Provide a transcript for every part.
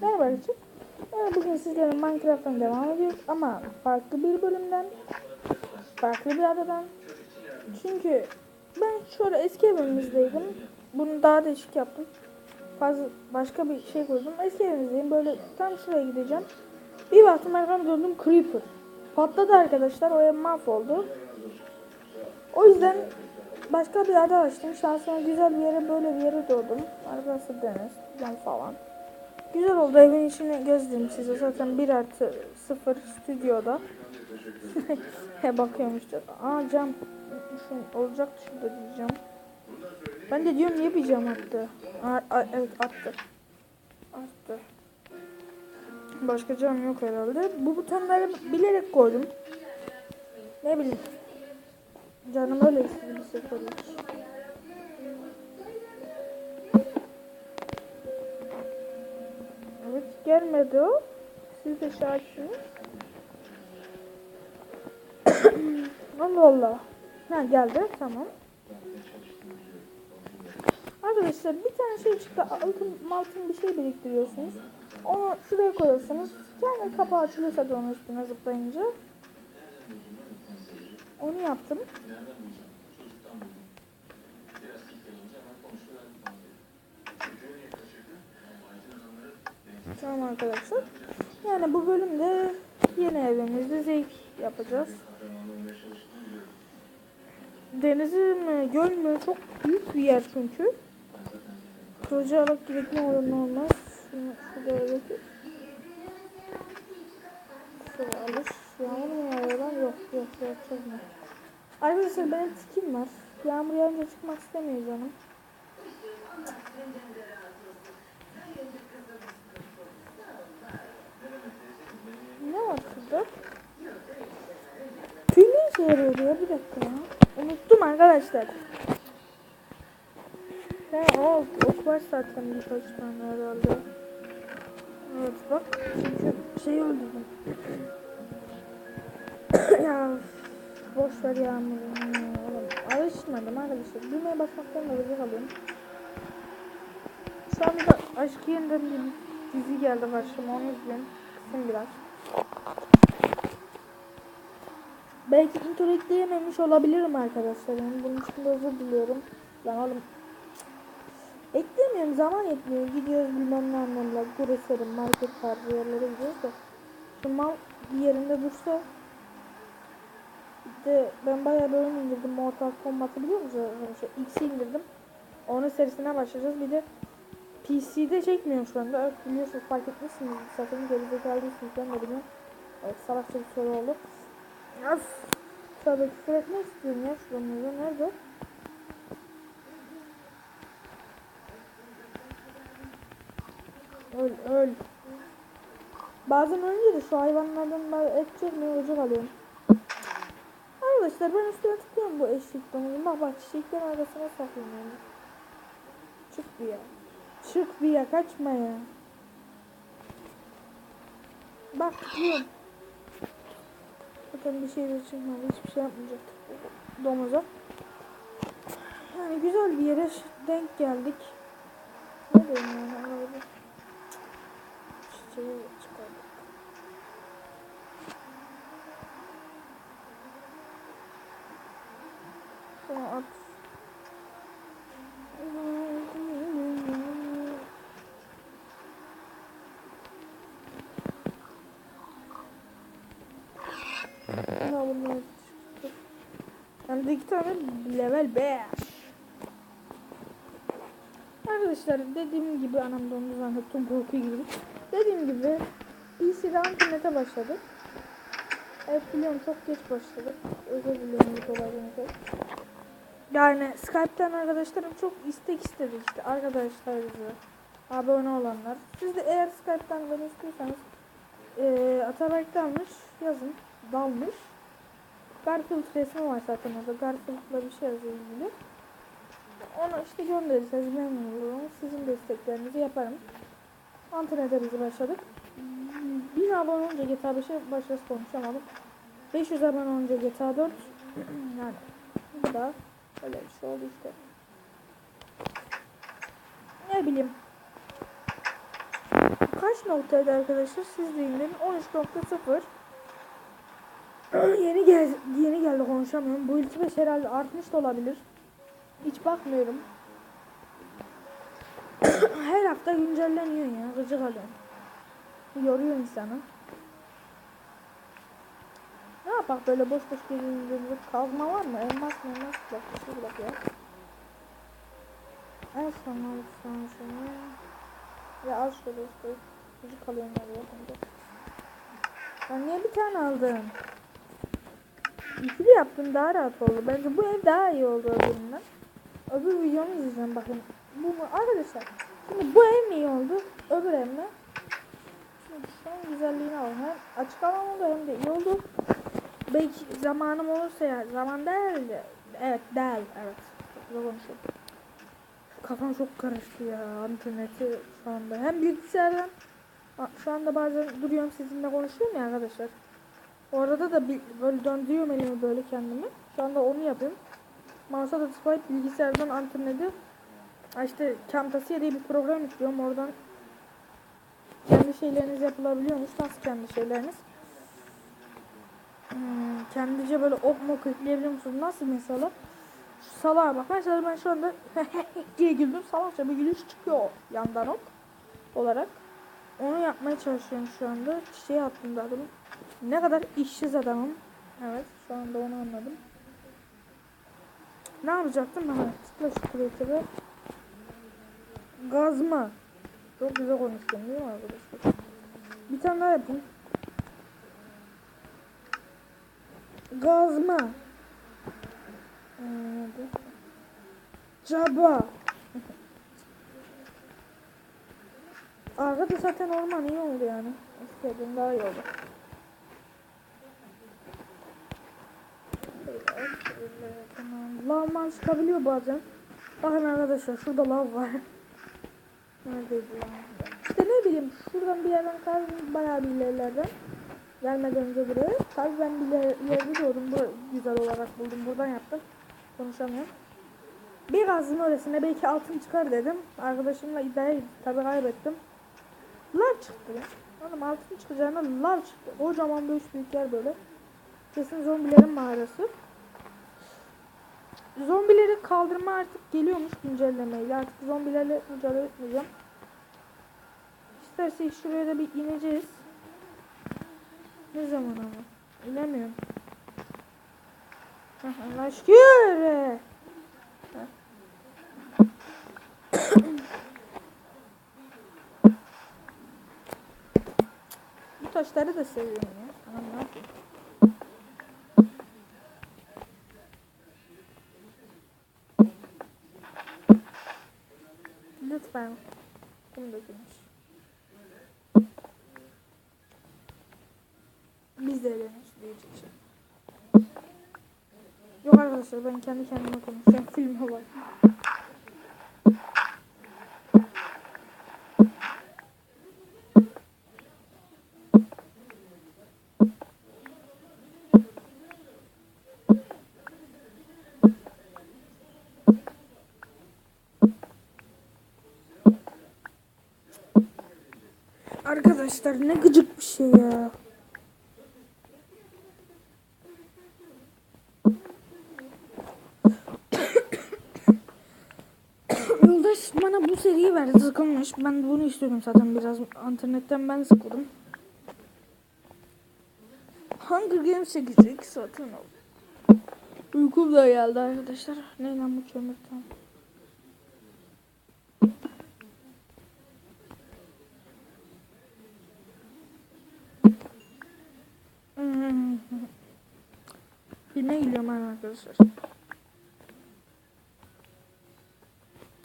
Merhaba. Ee, Bugün sizlere Minecraft'tan devam ediyoruz ama farklı bir bölümden, farklı bir adadan. Çünkü ben şöyle eski evimizdeydim. Bunu daha değişik yaptım. Fazla başka bir şey koydum. Eski evimizdeyim. Böyle tam şuraya gideceğim. Bir baktım arkamda döndüm Creeper. Patladı arkadaşlar. O ev mahvoldu. O yüzden başka bir ada açtım. Şansıma güzel bir yere böyle bir yere doğdum. Arkası deniz, falan. Güzel oldu evin içine gezdim size zaten 1 artı 0 stüdyoda. He bakıyormuştur. Aa cam Şu olacaktı şurada diyeceğim. Ben de diyorum niye bir cam attı? Aa, a- evet attı. Attı. Başka cam yok herhalde. Bu butonları bilerek koydum. Ne bileyim. Canım öyle istedi bir seferlik. Gelmedi o. Siz de şahidsiniz. Allah Allah. Ha geldi tamam. Arkadaşlar bir tane şey çıktı altın altın bir şey biriktiriyorsunuz. Onu şuraya koyuyorsunuz. Kendi kapağı açılırsa da onun üstüne zıplayınca. Onu yaptım. Tamam arkadaşlar. Yani bu bölümde yeni evimizde zevk yapacağız. Denizi mi, göl mü? Çok büyük bir yer çünkü. Kılıcı ne olur ne olmaz. Şunu şuraya götür. Şöyle alır. Yağmur mu yağıyor? Yok yok yok çözme. Arkadaşlar benim tikim var. Yağmur yağınca çıkmak istemiyor canım. Ne şurada? Tüy ne işe yarıyor ya? Bir dakika ya. Unuttum arkadaşlar. He o ok var zaten birkaç tane herhalde. Evet bak. Çünkü şey öldürdüm. ya boş ver yağmuru. Oğlum, alışmadım arkadaşlar. Düğmeye basmaktan da gıcık alıyorum. Şu anda Aşk Yeniden bir dizi geldi karşıma onu izleyin. Kısım biraz. Belki intro ekleyememiş olabilirim arkadaşlar. Yani bunun için de özür diliyorum. Lan oğlum. Ekleyemiyorum zaman yetmiyor. Gidiyoruz bilmem ne anlamda. Grocery, market tarzı yerlere gidiyoruz da. Şu mal bir yerinde dursa de ben bayağı bir oyun indirdim. Mortal Kombat'ı biliyor musunuz? arkadaşlar? X'i indirdim. Onun serisine başlayacağız. Bir de PC'de çekmiyorum şu anda. Evet biliyorsunuz fark etmişsiniz. Zaten gerizekalısınız ben de bilmiyorum. Evet salakça bir soru oldu. Of. Tabii küfür etmek istiyorum ya şuramızda. Nerede? Öl öl. Bazen önce de şu hayvanlardan ben et çekmeye gıcık alıyorum. Arkadaşlar ben üstüne tıklıyorum bu eşek domuzun. Bak bak çiçeklerin arasına saklanıyorum. Çık bir ya. Çık bir ya kaçma ya. Bak tıklıyorum. Zaten bir şey de çıkmadı. Hiçbir şey yapmayacak. Domuza. Yani güzel bir yere denk geldik. Ne diyeyim yani Ya bunlar çıktı. Hem de iki tane level 5. Arkadaşlar dediğim gibi anam dondu zannettim korku gibi. Dediğim gibi PC'de internete başladık. Evet biliyorum çok geç başladık. Özür diliyorum bu ötürü. Yani Skype'ten arkadaşlarım çok istek istedi işte arkadaşlarınızı abone olanlar. Siz de eğer Skype'ten beni istiyorsanız eee Ataberk dalmış yazın. Dalmış. Garfield resmi var zaten orada. Garfield'la bir şey yazıyor ilgili. Onu işte gönderirseniz memnun olurum. Sizin desteklerinizi yaparım. Antalya'da bizi başladık. 1000 abone olunca GTA 5'e başarısı konuşamadım. 500 abone olunca GTA 4 yani bu da öyle bir şey oldu işte. Ne bileyim. kaç noktaydı arkadaşlar? Siz deyin dedim. 13.0 yeni gel yeni geldi konuşamıyorum. Bu ilk beş herhalde artmış da olabilir. Hiç bakmıyorum. Her hafta güncelleniyor ya. Gıcık alıyorum. Yoruyor insanı. Ne yapak böyle boş boş gezindiğimizde kazma var mı? Elmas mı? Elmas bak. Bir bak ya. En son alırsan şunu. Ya az şöyle işte. Gıcık alıyorum. Ben niye bir tane aldım? İkili yaptım daha rahat oldu. Bence bu ev daha iyi oldu öbüründen. Öbür videomu izleyeceğim bakın. Bu mu? Arkadaşlar şimdi bu ev mi iyi oldu? Öbür ev mi? Şimdi an güzelliğine bak. Hem açık alan oldu hem de iyi oldu. Belki zamanım olursa ya. Zaman değil de. Evet değil. Evet. Güzel konuşuyorum. Kafam çok karıştı ya. İnterneti şu anda. Hem bilgisayardan şu anda bazen duruyorum sizinle konuşuyorum ya arkadaşlar. Orada da bir, böyle döndürüyorum elimi böyle kendimi. Şu anda onu yapıyorum. Mouse'a da bilgisayardan Ha işte Camtasia diye bir program yüklüyorum. Oradan kendi şeyleriniz yapılabiliyormuş. Nasıl kendi şeyleriniz? Hmm, kendice böyle ok mok ekleyebiliyor musunuz? Nasıl mesela? Şu salağa bak. Mesela ben şu anda diye güldüm. Salakça bir gülüş çıkıyor yandan ok olarak. Onu yapmaya çalışıyorum şu anda. Çiçeği aklımda adamım. Ne kadar işsiz adamım. Evet şu anda onu anladım. Ne yapacaktım? Ha, tıkla şu kreatif'e. Gazma. Çok güzel konuşuyorum değil mi arkadaşlar? Bir tane daha yapayım. Gazma. Ee? Caba. Arkada zaten orman iyi oldu yani. Eskiden daha iyi oldu. Lavman çıkabiliyor bazen. Bakın arkadaşlar şurada lav var. Neredeydi lav? İşte ne bileyim şuradan bir yerden kazdım bayağı bir ilerlerden. Gelmeden önce buraya. Tabii ben bir ileride doğdum. Bu güzel olarak buldum. Buradan yaptım. Konuşamıyorum. Bir kazdım öylesine belki altın çıkar dedim. Arkadaşımla iddiaya. Tabii kaybettim. Lav çıktı ya. Oğlum altın çıkacağına lav çıktı. Kocaman bir üç büyük yer böyle. Kesin zombilerin mağarası. Zombileri kaldırma artık geliyormuş güncellemeyle. Artık zombilerle mücadele etmeyeceğim. İstersek şuraya da bir ineceğiz. Ne zaman ama? İnemiyorum. Heh, Allah aşkına. Heh. Bu taşları da seviyorum ya. Anam ne yapayım? Lütfen. Kum dökülmüş. Biz de eğleniyoruz diyecek şey. Yok arkadaşlar ben kendi kendime konuşacağım. Filme bak. Arkadaşlar ne gıcık bir şey ya. Yoldaş bana bu seriyi verdi sıkılmış. Ben bunu istiyordum zaten biraz internetten ben sıkıldım. Hunger Games çekecek satın al. Uykum da geldi arkadaşlar. Ne bu kömür. Filme gidiyorum ben arkadaşlar.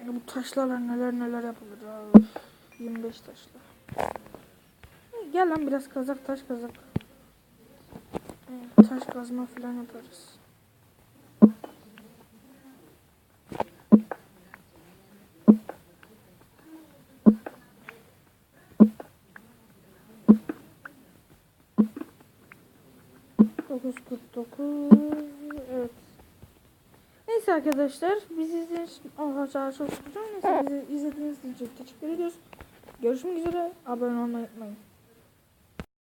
Ya bu taşlarla neler neler yapılır ya. Üf, 25 taşla. Gel lan biraz kazak taş kazak. Evet, taş kazma falan yaparız. Dokuz kırk dokuz. Evet. Neyse arkadaşlar biz izlediğiniz için arkadaşlar çok güzel. Neyse bizi izlediğiniz için çok teşekkür ediyoruz. Görüşmek üzere. Abone olmayı unutmayın.